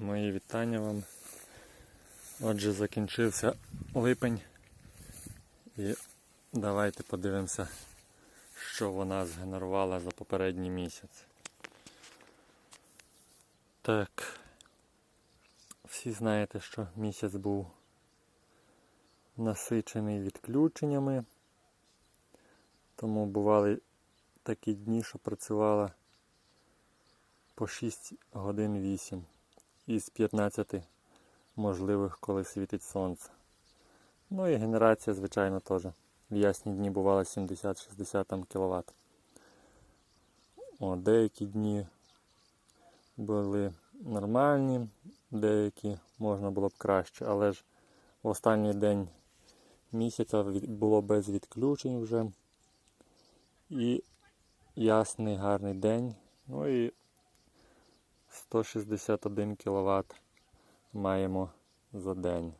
Мої вітання вам. Отже, закінчився липень. І давайте подивимося, що вона згенерувала за попередній місяць. Так. Всі знаєте, що місяць був насичений відключеннями. Тому бували такі дні, що працювала по 6 годин 8 із 15 можливих, коли світить сонце. Ну і генерація, звичайно, теж. В ясні дні бувало 70-60 кВт. О, деякі дні були нормальні, деякі можна було б краще, але ж в останній день місяця було без відключень вже. І ясний гарний день. Ну і 161 кВт маємо за день.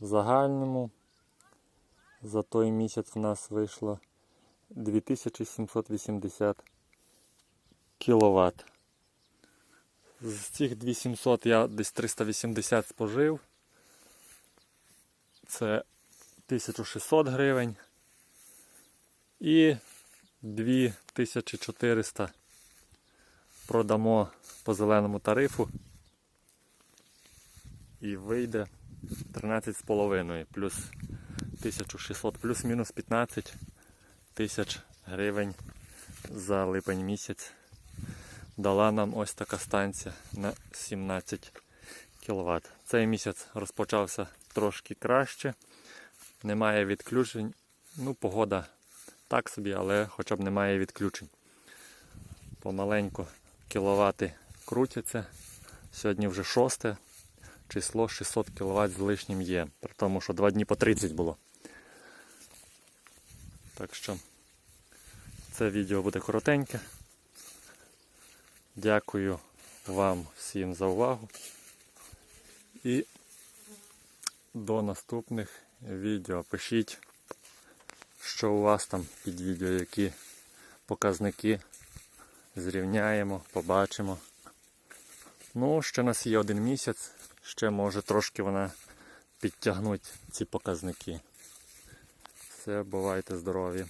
В загальному за той місяць в нас вийшло 2780 кВт. З цих 2700 я десь 380 спожив. Це 1600 гривень. І 2400 продамо по зеленому тарифу. І вийде 13,5 плюс 1600 плюс-мінус 15 тисяч гривень за липень місяць. Дала нам ось така станція на 17 кВт. Цей місяць розпочався трошки краще. Немає відключень. Ну, погода так собі, але хоча б немає відключень. Помаленьку кіловати крутяться. Сьогодні вже шосте. Число 600 кВт з лишнім є. При тому, що два дні по 30 було. Так що це відео буде коротеньке. Дякую вам всім за увагу. І до наступних відео. Пишіть, що у вас там під відео, які показники зрівняємо, побачимо. Ну, ще у нас є один місяць, ще може трошки вона підтягнуть ці показники. Все, бувайте здорові.